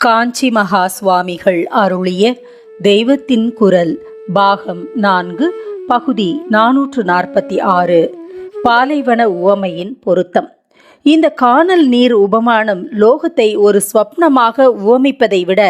காஞ்சி மகா சுவாமிகள் அருளிய தெய்வத்தின் குரல் பாகம் நான்கு பகுதி நானூற்று நாற்பத்தி ஆறு பாலைவன உவமையின் பொருத்தம். இந்த காணல் நீர் உபமானம் லோகத்தை ஒரு ஸ்வப்னமாக உவமிப்பதை விட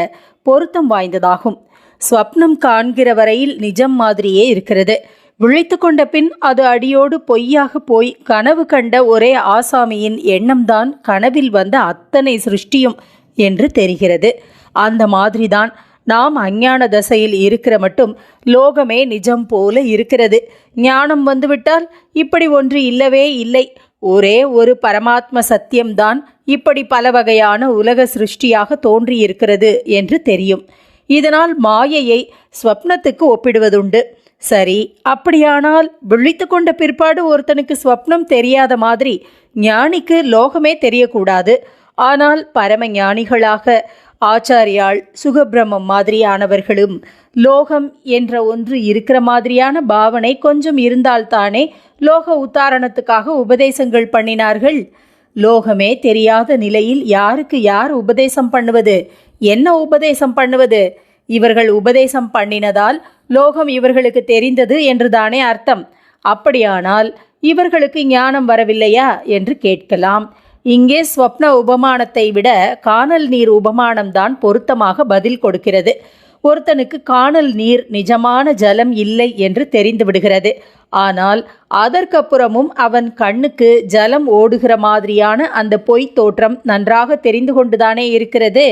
பொருத்தம் வாய்ந்ததாகும். ஸ்வப்னம் காண்கிற வரையில் நிஜம் மாதிரியே இருக்கிறது. விழித்து கொண்ட பின் அது அடியோடு பொய்யாக போய் கனவு கண்ட ஒரே ஆசாமியின் எண்ணம்தான் கனவில் வந்த அத்தனை சிருஷ்டியும் என்று தெரிகிறது. அந்த மாதிரிதான் நாம் அஞ்ஞான தசையில் இருக்கிற மட்டும் லோகமே நிஜம் போல இருக்கிறது. ஞானம் வந்துவிட்டால் இப்படி ஒன்று இல்லவே இல்லை. ஒரே ஒரு பரமாத்ம சத்தியம்தான் இப்படி பல வகையான உலக சிருஷ்டியாக தோன்றியிருக்கிறது என்று தெரியும். இதனால் மாயையை ஸ்வப்னத்துக்கு ஒப்பிடுவதுண்டு. சரி அப்படியானால் விழித்து கொண்ட பிற்பாடு ஒருத்தனுக்கு ஸ்வப்னம் தெரியாத மாதிரி ஞானிக்கு லோகமே தெரியக்கூடாது. ஆனால் பரம ஞானிகளாக ஆச்சாரியாள் சுகபிரமம் மாதிரியானவர்களும் லோகம் என்ற ஒன்று இருக்கிற மாதிரியான பாவனை கொஞ்சம் இருந்தால்தானே லோக உத்தாரணத்துக்காக உபதேசங்கள் பண்ணினார்கள்? லோகமே தெரியாத நிலையில் யாருக்கு யார் உபதேசம் பண்ணுவது? என்ன உபதேசம் பண்ணுவது? இவர்கள் உபதேசம் பண்ணினதால் லோகம் இவர்களுக்கு தெரிந்தது என்றுதானே அர்த்தம். அப்படியானால் இவர்களுக்கு ஞானம் வரவில்லையா என்று கேட்கலாம். இங்கே ஸ்வப்ன உபமானத்தை விட காணல் நீர் உபமானம்தான் பொருத்தமாக பதில் கொடுக்கிறது. ஒருத்தனுக்கு காணல் நீர் நிஜமான ஜலம் இல்லை என்று தெரிந்து விடுகிறது. ஆனால் அதற்கப்புறமும் அவன் கண்ணுக்கு ஜலம் ஓடுகிற மாதிரியான அந்த பொய் தோற்றம் நன்றாக தெரிந்து கொண்டுதானே இருக்கிறது.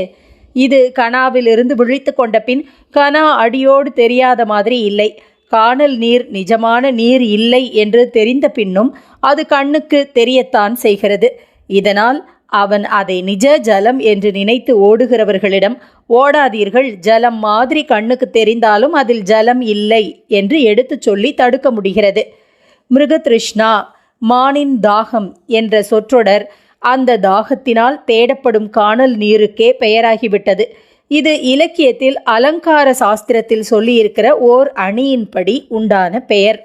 இது கனாவிலிருந்து விழித்து கொண்ட பின் கனா அடியோடு தெரியாத மாதிரி இல்லை. காணல் நீர் நிஜமான நீர் இல்லை என்று தெரிந்த பின்னும் அது கண்ணுக்கு தெரியத்தான் செய்கிறது. இதனால் அவன் அதை நிஜ ஜலம் என்று நினைத்து ஓடுகிறவர்களிடம் ஓடாதீர்கள் ஜலம் மாதிரி கண்ணுக்கு தெரிந்தாலும் அதில் ஜலம் இல்லை என்று எடுத்துச் சொல்லி தடுக்க முடிகிறது. மிருகத்ருஷ்ணா மானின் தாகம் என்ற சொற்றொடர் அந்த தாகத்தினால் தேடப்படும் காணல் நீருக்கே பெயராகிவிட்டது. இது இலக்கியத்தில் அலங்கார சாஸ்திரத்தில் சொல்லியிருக்கிற ஓர் அணியின்படி உண்டான பெயர்.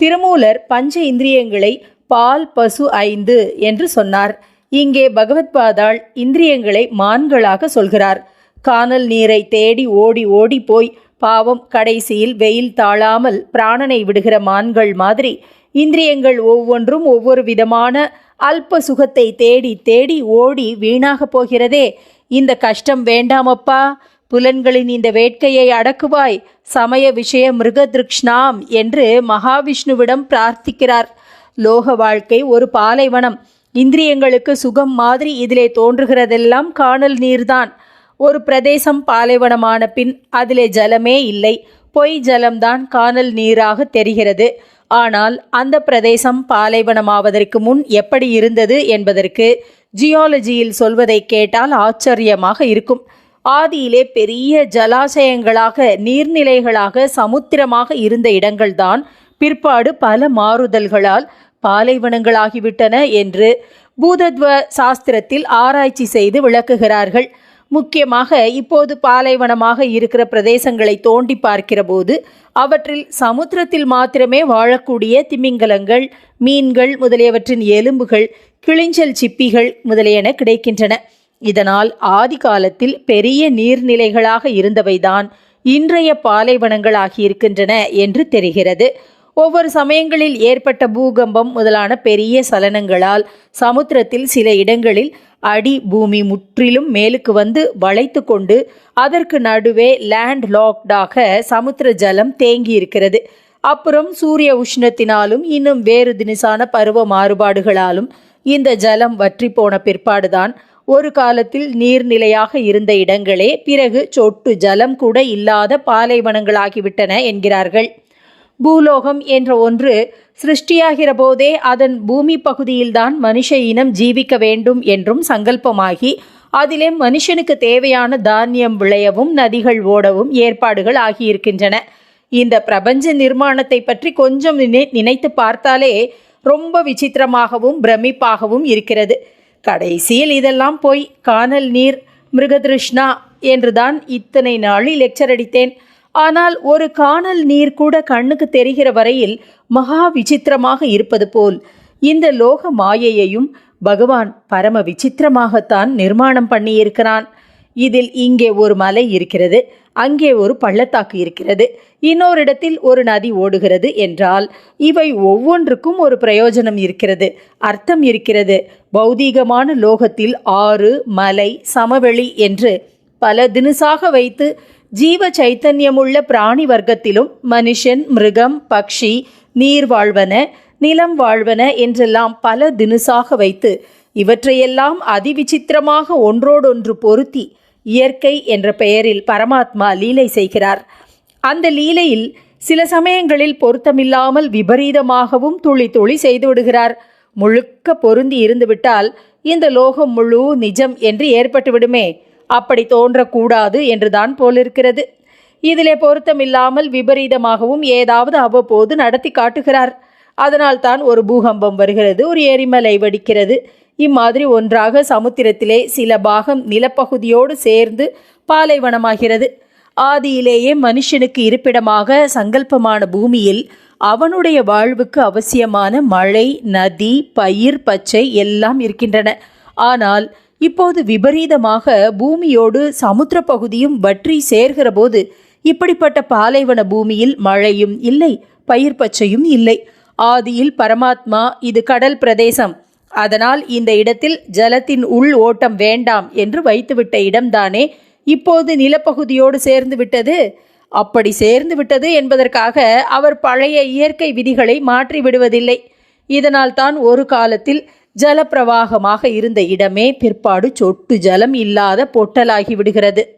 திருமூலர் பஞ்ச இந்திரியங்களை பால் பசு ஐந்து என்று சொன்னார். இங்கே பகவத்பாதாள் இந்திரியங்களை மான்களாக சொல்கிறார். கானல் நீரை தேடி ஓடி ஓடி போய் பாவம் கடைசியில் வெயில் தாழாமல் பிராணனை விடுகிற மான்கள் மாதிரி இந்திரியங்கள் ஒவ்வொன்றும் ஒவ்வொரு விதமான அல்ப சுகத்தை தேடி தேடி ஓடி வீணாக போகிறதே. இந்த கஷ்டம் வேண்டாமப்பா. புலன்களின் இந்த வேட்கையை அடக்குவாய். சமய விஷய மிருகதிருக்ஷ்ணாம் என்று மகாவிஷ்ணுவிடம் பிரார்த்திக்கிறார். லோக வாழ்க்கை ஒரு பாலைவனம். இந்திரியங்களுக்கு சுகம் மாதிரி இதிலே தோன்றுகிறதெல்லாம் காணல் நீர்தான். ஒரு பிரதேசம் பாலைவனமான பின் அதிலே ஜலமே இல்லை. பொய் ஜலம்தான் காணல் நீராக தெரிகிறது. ஆனால் அந்த பிரதேசம் பாலைவனமாவதற்கு முன் எப்படி இருந்தது என்பதற்கு ஜியாலஜியில் சொல்வதை கேட்டால் ஆச்சரியமாக இருக்கும். ஆதியிலே பெரிய ஜலாசயங்களாக நீர்நிலைகளாக சமுத்திரமாக இருந்த இடங்கள்தான் பிற்பாடு பல மாறுதல்களால் பாலைவனங்களாகிவிட்டன என்று பூதத்வ சாஸ்திரத்தில் ஆராய்ச்சி செய்து விளக்குகிறார்கள். முக்கியமாக இப்போது பாலைவனமாக இருக்கிற பிரதேசங்களை தோண்டி பார்க்கிற போது அவற்றில் சமுத்திரத்தில் மாத்திரமே வாழக்கூடிய திமிங்கலங்கள் மீன்கள் முதலியவற்றின் எலும்புகள் கிளிஞ்சல் சிப்பிகள் முதலியன கிடைக்கின்றன. இதனால் ஆதி காலத்தில் பெரிய நீர்நிலைகளாக இருந்தவைதான் இன்றைய பாலைவனங்களாகியிருக்கின்றன என்று தெரிகிறது. ஒவ்வொரு சமயங்களில் ஏற்பட்ட பூகம்பம் முதலான பெரிய சலனங்களால் சமுத்திரத்தில் சில இடங்களில் அடி பூமி முற்றிலும் மேலுக்கு வந்து வளைத்து கொண்டு அதற்கு நடுவே லேண்ட் லாக்டாக சமுத்திர ஜலம் தேங்கி இருக்கிறது அப்புறம் சூரிய உஷ்ணத்தினாலும் இன்னும் வேறு தினசான பருவ மாறுபாடுகளாலும் இந்த ஜலம் வற்றி போன பிற்பாடுதான் ஒரு காலத்தில் நீர்நிலையாக இருந்த இடங்களே பிறகு சொட்டு ஜலம் கூட இல்லாத பாலைவனங்களாகிவிட்டன என்கிறார்கள். பூலோகம் என்ற ஒன்று சிருஷ்டியாகிற போதே அதன் பூமி பகுதியில்தான் மனுஷ இனம் ஜீவிக்க வேண்டும் என்றும் சங்கல்பமாகி அதிலே மனுஷனுக்கு தேவையான தானியம் விளையவும் நதிகள் ஓடவும் ஏற்பாடுகள் ஆகியிருக்கின்றன. இந்த பிரபஞ்ச நிர்மாணத்தை பற்றி கொஞ்சம் நினை நினைத்து பார்த்தாலே ரொம்ப விசித்திரமாகவும் பிரமிப்பாகவும் இருக்கிறது. கடைசியில் இதெல்லாம் போய் கானல் நீர் மிருகதிருஷ்ணா என்றுதான் இத்தனை நாளில் லெக்சர் அடித்தேன். ஆனால் ஒரு காணல் நீர் கூட கண்ணுக்கு தெரிகிற வரையில் மகா விசித்திரமாக இருப்பது போல். இந்த லோக மாயையையும் பகவான் பரம விசித்திரமாகத்தான் நிர்மாணம் பண்ணியிருக்கிறான். இதில் இங்கே ஒரு மலை இருக்கிறது அங்கே ஒரு பள்ளத்தாக்கு இருக்கிறது இன்னொரு இடத்தில் ஒரு நதி ஓடுகிறது என்றால் இவை ஒவ்வொன்றுக்கும் ஒரு பிரயோஜனம் இருக்கிறது அர்த்தம் இருக்கிறது. பௌதீகமான லோகத்தில் ஆறு மலை சமவெளி என்று பல தினுசாக வைத்து ஜீவ சைத்தன்யமுள்ள பிராணி வர்க்கத்திலும் மனுஷன் மிருகம் பக்ஷி நீர் வாழ்வன நிலம் வாழ்வன என்றெல்லாம் பல தினுசாக வைத்து இவற்றையெல்லாம் அதிவிசித்திரமாக ஒன்றோடொன்று பொருத்தி இயற்கை என்ற பெயரில் பரமாத்மா லீலை செய்கிறார். அந்த லீலையில் சில சமயங்களில் பொருத்தமில்லாமல் விபரீதமாகவும் துளி துளி செய்து விடுகிறார். முழுக்க பொருந்தி இருந்துவிட்டால் இந்த லோகம் முழு நிஜம் என்று ஏற்பட்டுவிடுமே. அப்படி தோன்றக்கூடாது என்றுதான் போலிருக்கிறது. இதிலே பொருத்தமில்லாமல் விபரீதமாகவும் ஏதாவது அவ்வப்போது நடத்தி காட்டுகிறார். அதனால் தான் ஒரு பூகம்பம் வருகிறது ஒரு எரிமலை வெடிக்கிறது. இம்மாதிரி ஒன்றாக சமுத்திரத்திலே சில பாகம் நிலப்பகுதியோடு சேர்ந்து பாலைவனமாகிறது. ஆதியிலேயே மனுஷனுக்கு இருப்பிடமாக சங்கல்பமான பூமியில் அவனுடைய வாழ்வுக்கு அவசியமான மழை நதி பயிர் பச்சை எல்லாம் இருக்கின்றன. ஆனால் இப்போது விபரீதமாக பூமியோடு சமுத்திர பகுதியும் வற்றி சேர்கிற போது இப்படிப்பட்ட பாலைவன பூமியில் மழையும் இல்லை பயிர் பச்சையும் இல்லை. ஆதியில் பரமாத்மா இது கடல் பிரதேசம். அதனால் இந்த இடத்தில் ஜலத்தின் உள் ஓட்டம் வேண்டாம் என்று வைத்துவிட்ட இடம்தானே? இப்போது நிலப்பகுதியோடு சேர்ந்து விட்டது? அப்படி சேர்ந்து விட்டது என்பதற்காக அவர் பழைய இயற்கை விதிகளை மாற்றி விடுவதில்லை இதனால் தான் ஒரு காலத்தில் ஜலப்பிரவாகமாக இருந்த இடமே பிற்பாடு சொட்டு ஜலம் இல்லாத பொட்டலாகி விடுகிறது.